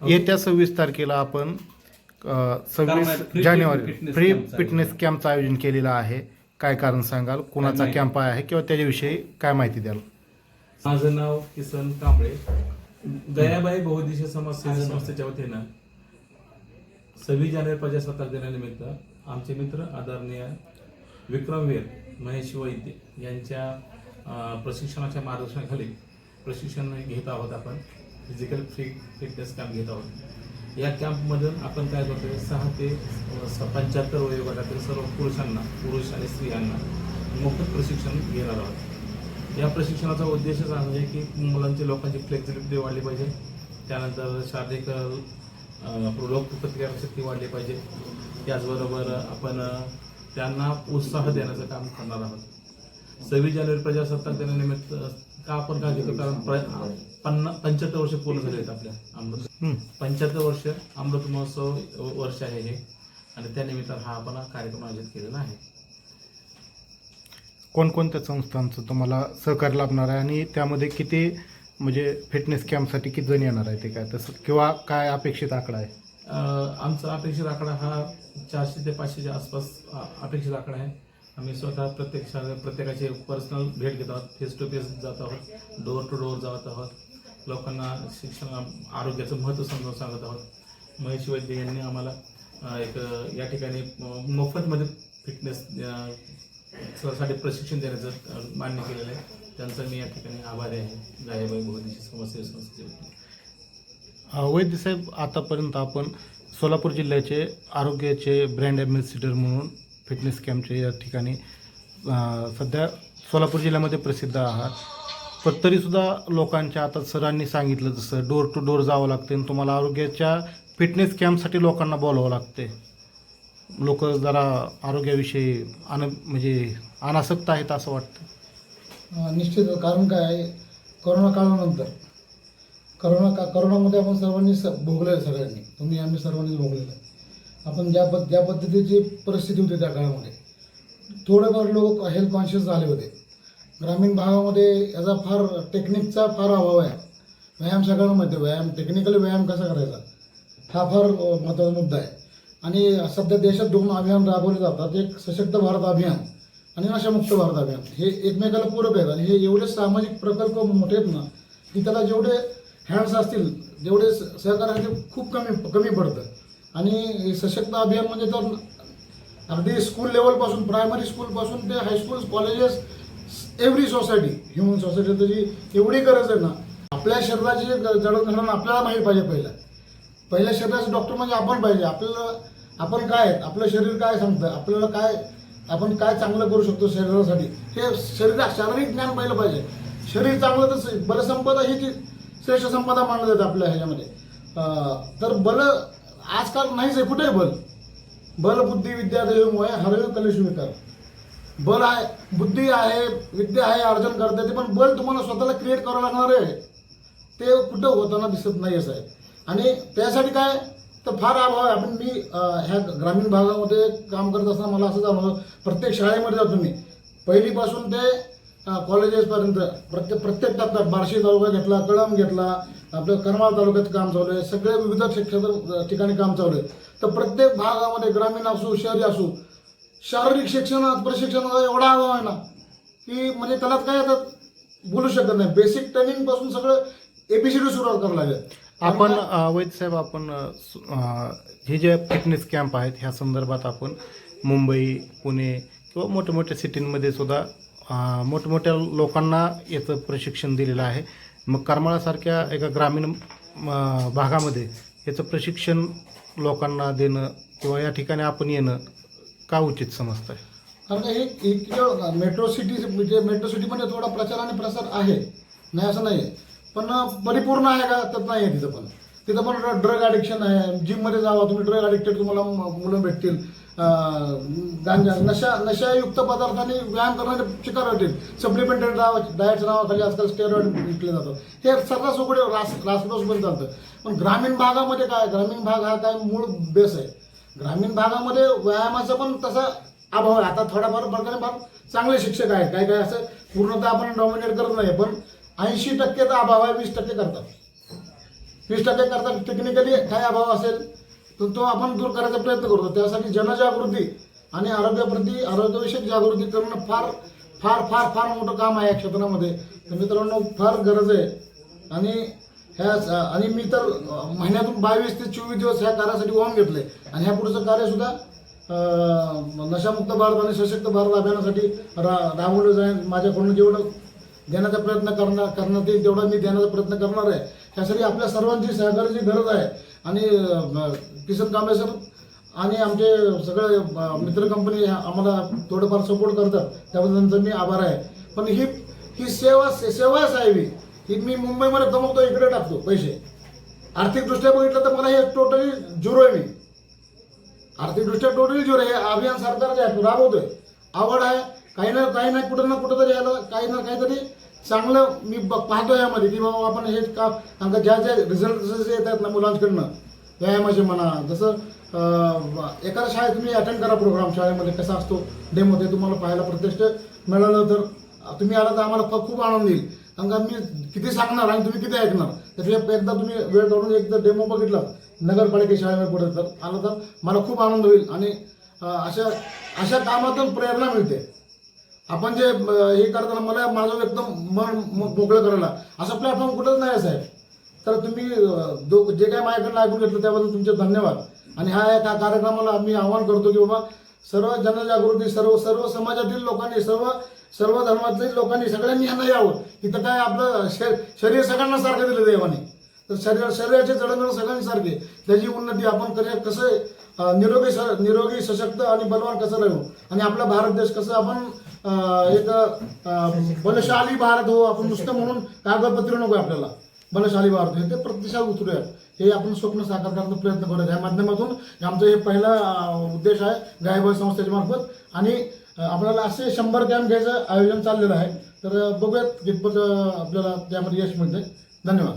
येत्या सव्वीस तारखेला आपण सव्वीस जानेवारी फ्री फिटनेस कॅम्पचं आयोजन केलेलं आहे. काय कारण सांगाल? कुणाचा? कॅम्प आहे किंवा त्याच्याविषयी काय माहिती द्याल? माझं नाव किसन कांबळे. दयाबाई बहुद्देशीय समाजसेवी संस्थेच्या वतीनं सव्वीस जानेवारी प्रजासत्ताक दिनानिमित्त आमचे मित्र आदरणीय विक्रमवीर महेश वैद्य यांच्या प्रशिक्षणाच्या मार्गदर्शनाखाली प्रशिक्षण घेत आहोत आपण. फिजिकल फिट फिटनेस कॅम्प घेत आहोत. या कॅम्पमधून आपण काय करतोय? सहा ते पंच्याहत्तर वयोगटातील सर्व पुरुषांना पुरुष आणि स्त्रियांना मोफत प्रशिक्षण घेणार आहोत. या प्रशिक्षणाचा उद्देशच आहे की मुलांची लोकांची फ्लेक्झिबिलिटी वाढली पाहिजे. त्यानंतर शारीरिक अ, रोगप्रतिकारशक्ती वाढली पाहिजे. त्याचबरोबर आपण त्यांना उत्साह देण्याचं काम करणार आहोत. सव्वीस जानेवारी प्रजासत्ताक दिनानिमित्त का आपण काय घेतो? कारण प्र- पन्ना पंच्याहत्तर वर्ष पूर्ण झाले आहेत आपल्या अमृत. पंच्याहत्तर वर्ष अमृत महोत्सव वर्ष आहे हे. आणि त्या निमित्तानं हा आपण कार्यक्रम आयोजित केलेला आहे. कोणकोणत्या संस्थांचं तुम्हाला सहकार्य लाभणार आहे? आणि त्यामध्ये किती म्हणजे फिटनेस कॅम्पसाठी किती जण येणार आहे ते काय? तसं किंवा काय अपेक्षित आकडा आहे? आमचा अपेक्षित आकडा हा चारशे ते पाचशेच्या आसपास अपेक्षित आकडा आहे. आम्ही स्वतः प्रत्येक शाळे प्रत्येकाची पर्सनल भेट घेत आहोत. फेस टू फेस जात आहोत डोअर टू डोअर जात आहोत. लोकांना शिक्षण आरोग्याचं महत्त्व समजावून सांगत आहोत. महेश वैद्य यांनी आम्हाला एक या ठिकाणी मोफतमध्ये फिटनेस साठी प्रशिक्षण देण्याचं मान्य केलेलं आहे. त्यांचा मी या ठिकाणी आभारी आहे. गायबाई बहुदेशी समस्या समस्या वैद्य साहेब आतापर्यंत आपण सोलापूर जिल्ह्याचे आरोग्याचे ब्रँड ॲम्बॅसिडर म्हणून फिटनेस कॅम्पचे या ठिकाणी सध्या सोलापूर जिल्ह्यामध्ये प्रसिद्ध आहात. पण तरीसुद्धा लोकांच्या आता सरांनी सांगितलं जसं डोर टू डोर जावं लागते आणि तुम्हाला आरोग्याच्या फिटनेस कॅम्पसाठी लोकांना बोलावं लागते. लोक जरा आरोग्याविषयी अन म्हणजे अनासक्त आहेत असं वाटतं. निश्चित. कारण काय आहे? करोना काळानंतर करोना का करोनामध्ये आपण सर्वांनी स भोगलेलं सगळ्यांनी. तुम्ही आम्ही सर्वांनीच भोगलेलं आहे. आपण ज्या पद ज्या पद्धतीची परिस्थिती होती त्या काळामध्ये. थोडेफार लोक हेल्थ कॉन्शियस झाले होते. ग्रामीण भागामध्ये याचा फार टेक्निकचा फार अभाव आहे. व्यायाम सगळ्यांना माहिती व्यायाम टेक्निकली व्यायाम कसा करायचा? हा फार महत्त्वाचा मुद्दा आहे. आणि सध्या देशात दोन अभियान राबवले जातात. एक सशक्त भारत अभियान आणि नशामुक्त भारत अभियान. हे एकमेकाला पूरक आहेत आणि हे एवढे सामाजिक प्रकल्प मोठे आहेत ना की त्याला जेवढे हँड्स असतील जेवढे स- सहकार्य खूप कमी कमी पडतं. आणि सशक्त अभियान म्हणजे तर अगदी स्कूल लेवलपासून प्रायमरी स्कूलपासून ते high school colleges every society human society त्याची एवढी गरज आहे ना आपल्या शरीराची जडणघडण आपल्याला माहीत पाहिजे पहिलं. पहिल्या शरीराचे डॉक्टर म्हणजे आपण पाहिजे. आपल्याला आपण काय आहेत? आपलं शरीर काय सांगतं? आपल्याला काय आपण काय चांगलं करू शकतो शरीरासाठी? हे शरीर शारीरिक ज्ञान पाहिलं पाहिजे. शरीर चांगलं तर बलसंपदा ही ती श्रेष्ठ संपदा मानलं जातं आपल्या ह्याच्यामध्ये. तर बल आजकाल नाहीच आहे कुठे बल? बल बुद्धी विद्या देवमुळे हरवे कलेश बल आहे बुद्धी आहे विद्या आहे अर्जन करता येते पण बल तुम्हाला स्वतःला क्रिएट करावं लागणार आहे. ते कुठं होताना दिसत नाही असं आहे आणि त्यासाठी काय? तर फार अभाव आहे. आपण मी ह्या ग्रामीण भागामध्ये काम करत असताना मला असं जाणवलं प्रत्येक शाळेमध्ये जातो मी. पहिलीपासून ते कॉलेजेसपर्यंत. प्रत्येक प्रत्येक टप्प्यात बार्शी तालुका घेतला कळम घेतला आपलं करमाळ तालुक्यात काम चालू आहे सगळे विविध क्षेत्र ठिकाणी काम चालू आहे. तर प्रत्येक भागामध्ये ग्रामीण असू शहरी असू शारीरिक शिक्षणात प्रशिक्षणाचा एवढा अभाव आहे ना की म्हणजे त्याला काय आता बोलू शकत नाही. बेसिक ट्रेनिंगपासून सगळं एबीसीडी सुरुवात करावं लागेल. आपण आणि वैद्य साहेब आपण हे जे फिटनेस कॅम्प आहेत ह्या संदर्भात आपण मुंबई पुणे किंवा मोठ्या मोठ्या सिटींमध्ये सुद्धा मोठमोठ्या लोकांना याचं प्रशिक्षण दिलेलं आहे. मग करमाळासारख्या एका ग्रामीण भागामध्ये याचं प्रशिक्षण लोकांना देणं किंवा या ठिकाणी आपण येणं का उचित समजतं आहे कारण का हे एक म्हणजे मेट्रो सिटी म्हणजे मेट्रो सिटीमध्ये थोडा प्रचार आणि प्रसार आहे. नाही असं नाही आहे पण परिपूर्ण आहे का? तर नाही आहे तिथं पण. तिथं पण ड्रग ॲडिक्शन आहे. जिममध्ये जावा तुम्ही ड्रग ॲडिक्टेड तुम्हाला मुलं भेटतील. गांजा नशा नशायुक्त पदार्थांनी व्यायाम करणारे शिकार होतील. सप्लिमेंटरी डायटच्या नावाखाली आजकाल स्टेरॉइड विकले जातात हे सर्रास उघडे रास रासरोसमध्ये चालतं. पण ग्रामीण भागामध्ये काय? ग्रामीण भाग हा काय मूळ बेस आहे. ग्रामीण भागामध्ये व्यायामाचा पण तसा अभाव आहे. आता थोडाफार प्रकारे फार चांगले शिक्षक आहेत. काय काय असं पूर्णतः आपण डॉमिनेट करत नाही पण ऐंशी टक्केचा अभाव आहे वीस टक्के करतात. वीस टक्के करता टेक्निकली काय अभाव असेल तर तो आपण दूर करायचा प्रयत्न करतो. त्यासाठी जनजागृती आणि आरोग्याप्रती आरोग्यविषयक जागृती करणं फार फार फार फार मोठं काम आहे या क्षेत्रामध्ये. तर मित्रांनो फार गरज आहे. आणि ह्या आणि मी तर महिन्यातून बावीस ते चोवीस दिवस ह्या कार्यासाठी वाहून घेतले आणि ह्या पुढचं कार्यसुद्धा नशामुक्त भारत आणि सशक्त भारत अभियानासाठी रा राबवलं जाईल. माझ्याकडून जेवढं देण्याचा प्रयत्न करणार करण्यात येईल तेवढा मी देण्याचा प्रयत्न करणार आहे. त्यासाठी आपल्या सर्वांची सहकार्याची गरज आहे. आणि किसन कांबळे सर आणि आमचे सगळे मित्र कंपनी आम्हाला थोडंफार सपोर्ट करतात. त्याबद्दल त्यांचा मी आभार आहे. पण ही ही सेवा सेवाच आहे मी ही मी मुंबईमध्ये कमवतो इकडे टाकतो पैसे. आर्थिकदृष्ट्या बघितलं तर मला हे टोटली झिरो आहे मी. आर्थिकदृष्ट्या टोटली झिरो हे अभियान सरकार जे आहे. राबवतोय. आवड आहे. काही ना काही ना कुठं ना कुठं तरी याला काही ना काहीतरी चांगलं मी ब- पाहतो यामध्ये की बाबा आपण हे काम आमचं ज्या ज्या रिझल्ट जसे येतात ना मुलांकडनं व्यायामाचे म्हणा. जसं एखाद्या शाळेत तुम्ही अटेंड करा प्रोग्राम शाळेमध्ये कसा असतो डेमो ते तुम्हाला पाहायला प्रत्यक्ष मिळालं तर तुम्ही आला तर आम्हाला खूप आनंद येईल. कारण का मी किती सांगणार आणि तुम्ही किती ऐकणार? त्याच्या एकदा तुम्ही वेळ काढून एकदा डेमो बघितला नगरपालिका शाळेमध्ये पुढे तर आलं तर मला खूप आनंद होईल आणि अशा अशा कामातून प्रेरणा मिळते. आपण जे हे करताना मला माझं एकदम मन मोकळं करायला. असा प्लॅटफॉर्म कुठंच नाही आहे, साहेब. तर तुम्ही दो- जे काय माझ्याकडनं ऐकून घेतलं त्याबद्दल तुमचे धन्यवाद. आणि हा या कार्यक्रमाला मी आवाहन करतो की बाबा सर्व जनजागृती सर्व सर्व समाजातील लोकांनी सर्व सर्व धर्मातील लोकांनी सगळ्यांनी यांना यावं. इथं काय आपलं शर शरीर सगळ्यांना सारखं दिलं देवाने. तर शरीर शरीराचे जडणघडण सगळ्यांनी सारखे. त्याची उन्नती आपण करे कसं निरोगी स- निरोगी सशक्त आणि बलवान कसं राहू? आणि आपला भारत देश कसं आपण एक बलशाली भारत हो आपण नुसतं म्हणून कागदपत्र नको आपल्याला. बलशाली भारत हो ते प्रतिसाद उतरूया हे आपण स्वप्न साकार करण्याचा प्रयत्न करत या माध्यमातून आमचं हे पहिला उद्देश आहे गायबळ संस्थेच्या मार्फत. आणि आपल्याला असे शंभर कॅम्प घ्यायचं आयोजन चाललेलं आहे. तर बघूयात कितपत आपल्याला त्यामध्ये यश मिळते धन्यवाद.